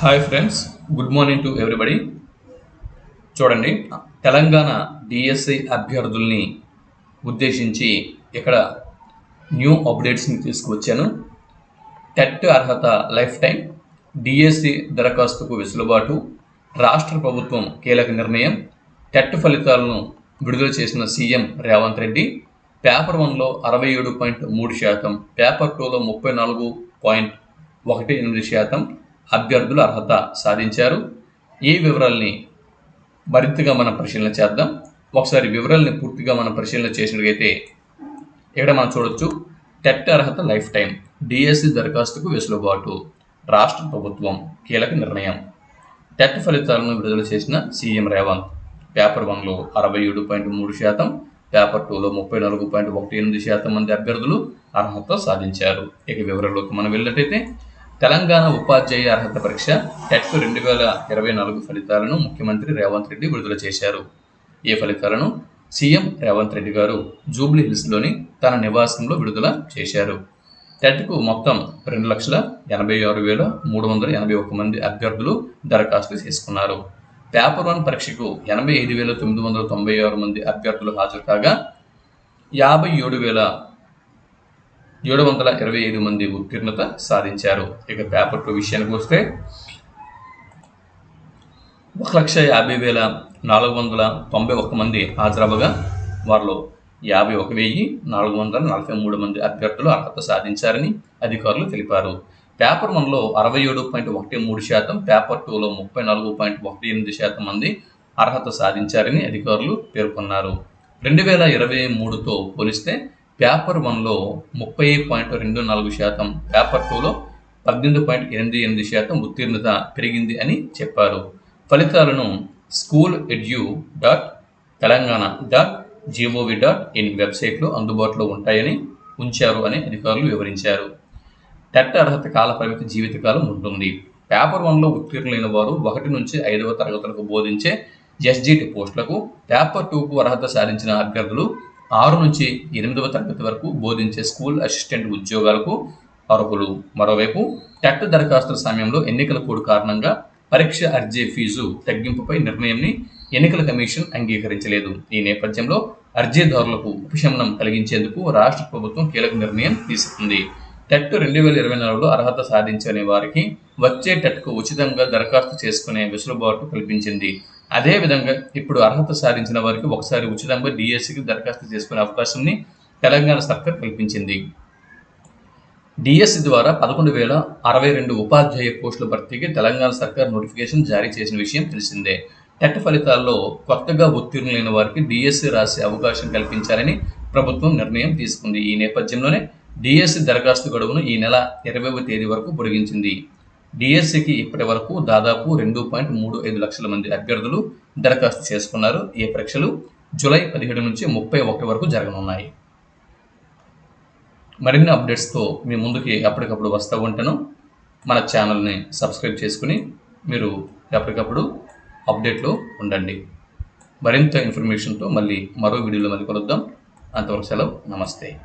Hi friends good morning to everybody చూడండి Telangana DSC అభ్యర్థుల్ని ఉద్దేశించి ఇక్కడ న్యూ అప్డేట్స్ని తీసుకువచ్చాను. టెట్ అర్హత లైఫ్ టైం డిఎస్సి దరఖాస్తుకు వెసులుబాటు రాష్ట్ర ప్రభుత్వం కీలక నిర్ణయం టెట్ ఫలితాలను విడుదల చేసిన సీఎం రేవంత్ రెడ్డి పేపర్ వన్లో అరవై ఏడు పాయింట్ మూడు శాతం పేపర్ టూలో ముప్పై నాలుగు పాయింట్ ఒకటి ఎనిమిది శాతం అభ్యర్థులు అర్హత సాధించారు. ఈ వివరాల్ని మరింతగా మనం పరిశీలన చేద్దాం. ఒకసారి వివరాల్ని పూర్తిగా మనం పరిశీలన చేసినట్లయితే ఇక్కడ మనం చూడొచ్చు టెట్ అర్హత లైఫ్ టైం డిఎస్సి దరఖాస్తుకు వెసులుబాటు రాష్ట్ర ప్రభుత్వం కీలక నిర్ణయం. టెట్ ఫలితాలను విడుదల చేసిన సీఎం రేవంత్ పేపర్ వన్లో అరవై ఏడు పాయింట్ మూడు శాతం పేపర్ టూలో ముప్పై నాలుగు పాయింట్ ఒకటి ఎనిమిది శాతం మంది అభ్యర్థులు అర్హత సాధించారు. ఇక వివరాల్లోకి మనం వెళ్ళినట్టయితే తెలంగాణ ఉపాధ్యాయ అర్హత పరీక్ష టెట్ రెండు వేల ఇరవై నాలుగు ఫలితాలను ముఖ్యమంత్రి రేవంత్ రెడ్డి విడుదల చేశారు. ఈ ఫలితాలను సీఎం రేవంత్ రెడ్డి గారు జూబ్లీ హిల్స్లోని తన నివాసంలో విడుదల చేశారు. టెట్కు మొత్తం రెండు లక్షల ఎనభై ఆరు వేల మూడు వందల ఎనభై ఒక్క మంది అభ్యర్థులు దరఖాస్తు చేసుకున్నారు. పేపర్ వన్ పరీక్షకు ఎనభై ఐదు వేల తొమ్మిది వందల తొంభై ఆరు మంది అభ్యర్థులు హాజరు కాగా యాభై ఏడు వేల ఏడు వందల ఇరవై ఐదు మంది ఉత్తీర్ణత సాధించారు. ఇక పేపర్ టూ విషయానికి వస్తే ఒక లక్ష యాభై వేల నాలుగు వందల తొంభై ఒక్క మంది హాజరవ్వగా వారిలో యాభై ఒక వెయ్యి నాలుగు వందల నలభై మూడు మంది అభ్యర్థులు అర్హత సాధించారని అధికారులు తెలిపారు. పేపర్ వన్లో అరవై ఏడు పాయింట్ ఒకటి మూడు శాతం పేపర్ టూలో ముప్పై నాలుగు పాయింట్ ఒకటి ఎనిమిది శాతం మంది అర్హత సాధించారని అధికారులు పేర్కొన్నారు. రెండు వేల ఇరవై మూడుతో పోలిస్తే పేపర్ వన్లో ముప్పై పాయింట్ రెండు నాలుగు శాతం పేపర్ టూలో పద్దెనిమిది పాయింట్ ఎనిమిది ఎనిమిది శాతం ఉత్తీర్ణత పెరిగింది అని చెప్పారు. ఫలితాలను school edu dot Telangana dot gov dot in వెబ్సైట్లో అందుబాటులో ఉంటాయని ఉంచారు అని అధికారులు వివరించారు. టెట్ అర్హత కాల పరిమితి జీవితకాలం ఉంటుంది. పేపర్ వన్లో ఉత్తీర్ణులైన వారు ఒకటి నుంచి ఐదవ తరగతులకు బోధించే ఎస్జిటి పోస్టులకు పేపర్ టూకు అర్హత సాధించిన అభ్యర్థులు ఆరు నుంచి ఎనిమిదవ తరగతి వరకు బోధించే స్కూల్ అసిస్టెంట్ ఉద్యోగాలకు అర్హులు. మరోవైపు టెట్ దరఖాస్తుల సమయంలో ఎన్నికల కోడ్ కారణంగా పరీక్ష అర్జీ ఫీజు తగ్గింపుపై నిర్ణయంని ఎన్నికల కమిషన్ అంగీకరించలేదు. ఈ నేపథ్యంలో అర్జీదారులకు ఉపశమనం కలిగించేందుకు రాష్ట్ర ప్రభుత్వం కీలక నిర్ణయం తీసుకుంది. టెట్ రెండు వేల ఇరవై నాలుగులో అర్హత సాధించని వారికి వచ్చే టెట్కు ఉచితంగా దరఖాస్తు చేసుకునే వెసులుబాటు కల్పించింది. అదేవిధంగా ఇప్పుడు అర్హత సాధించిన వారికి ఒకసారి ఉచితంగా డిఎస్సికి దరఖాస్తు చేసుకునే అవకాశాన్ని తెలంగాణ సర్కార్ కల్పించింది. డిఎస్సి ద్వారా పదకొండు వేల అరవై రెండు ఉపాధ్యాయ పోస్టుల భర్తీకి తెలంగాణ సర్కార్ నోటిఫికేషన్ జారీ చేసిన విషయం తెలిసిందే. టెట్ ఫలితాల్లో కొత్తగా ఉత్తీర్ణులైన వారికి డిఎస్సి రాసే అవకాశం కల్పించాలని ప్రభుత్వం నిర్ణయం తీసుకుంది. ఈ నేపథ్యంలోనే డిఎస్సి దరఖాస్తు గడువును ఈ నెల ఇరవైవ తేదీ వరకు పొడిగించింది. డిఎస్సికి ఇప్పటి వరకు దాదాపు రెండు పాయింట్ మూడు ఐదు లక్షల మంది అభ్యర్థులు దరఖాస్తు చేసుకున్నారు. ఈ పరీక్షలు? జూలై పదిహేడు నుంచి ముప్పై ఒకటి వరకు జరగనున్నాయి. మరిన్ని అప్డేట్స్తో మీ ముందుకి ఎప్పటికప్పుడు వస్తూ ఉంటాను. మన ఛానల్ని సబ్స్క్రైబ్ చేసుకుని మీరు ఎప్పటికప్పుడు అప్డేట్లో ఉండండి. మరింత ఇన్ఫర్మేషన్తో మళ్ళీ మరో వీడియోలో మళ్ళీ కలుద్దాం. అంతవరకు సెలవు. నమస్తే.